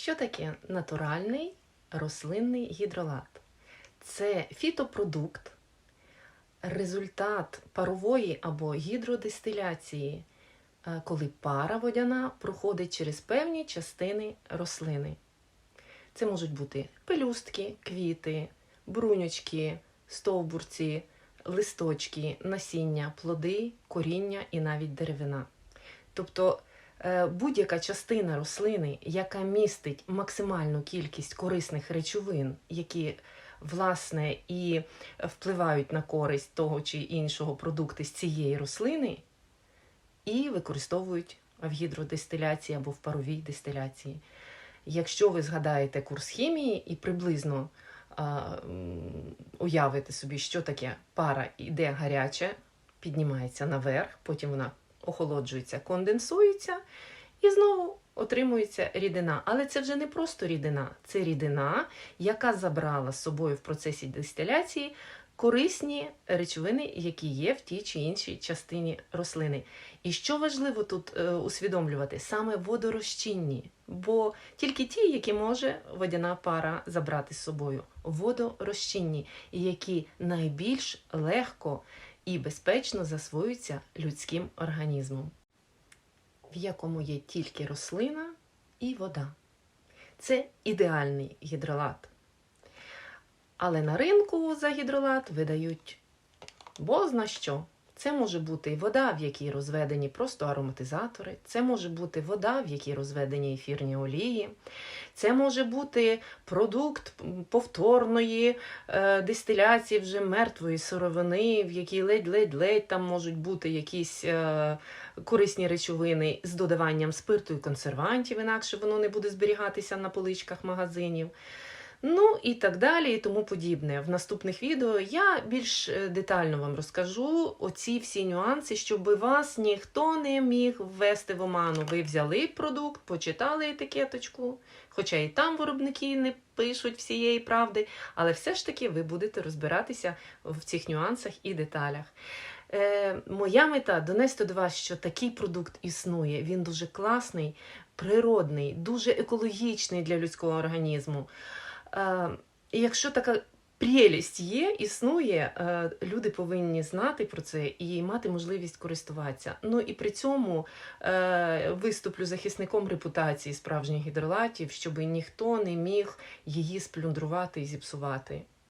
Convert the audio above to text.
Що таке натуральний рослинний гідролат? Це фітопродукт, результат парової або гідродистиляції, е, коли пара водяна проходить через певні частини рослини. Це можуть бути пелюстки, квіти, бруньочки, стовбурці, листочки, насіння, плоди, коріння і навіть деревина. Тобто будь-яка частина рослини, яка містить максимальну кількість корисних речовин, які власне і впливають на користь того чи іншого продукту з цієї рослини, і використовують в гідродистиляції або в паровій дистиляції. Якщо ви згадаєте курс хімії і приблизно а, уявите собі, що таке пара іде гаряча, піднімається наверх, потім вона охолоджується, конденсується і знову отримується рідина. Але це вже не просто рідина, це рідина, яка забрала з собою в процесі дистиляції корисні речовини, які є в тій чи іншій частині рослини. І що важливо тут е, усвідомлювати, саме водорозчинні, бо тільки ті, які може водяна пара забрати з собою, водорозчинні, які найбільш легко і безпечно засвоюються людським організмом, в якому є тільки рослина і вода. Це ідеальний гідролат. Але на ринку за гідролат видають бозна що. Це може бути вода, в якій розведені просто ароматизатори, це може бути вода, в якій розведені ефірні олії, це може бути продукт повторної е, дистиляції вже мертвої сировини, в якій ледь-ледь-ледь там можуть бути якісь е, корисні речовини з додаванням спирту і консервантів, інакше воно не буде зберігатися на поличках магазинів. Ну і так далі, і тому подібне. В наступних відео я більш е, детально вам розкажу оці всі нюанси, щоб вас ніхто не міг ввести в оману. Ви взяли продукт, почитали етикеточку, хоча і там виробники не пишуть всієї правди, але все ж таки ви будете розбиратися в цих нюансах і деталях. Е, моя мета донести до вас, що такий продукт існує. Він дуже класний, природний, дуже екологічний для людського організму. Е, і якщо така прелість є, існує, е, люди повинні знати про це і мати можливість користуватися. Ну і при цьому е, виступлю захисником репутації справжніх гідролатів, щоб ніхто не міг її сплюндрувати і зіпсувати.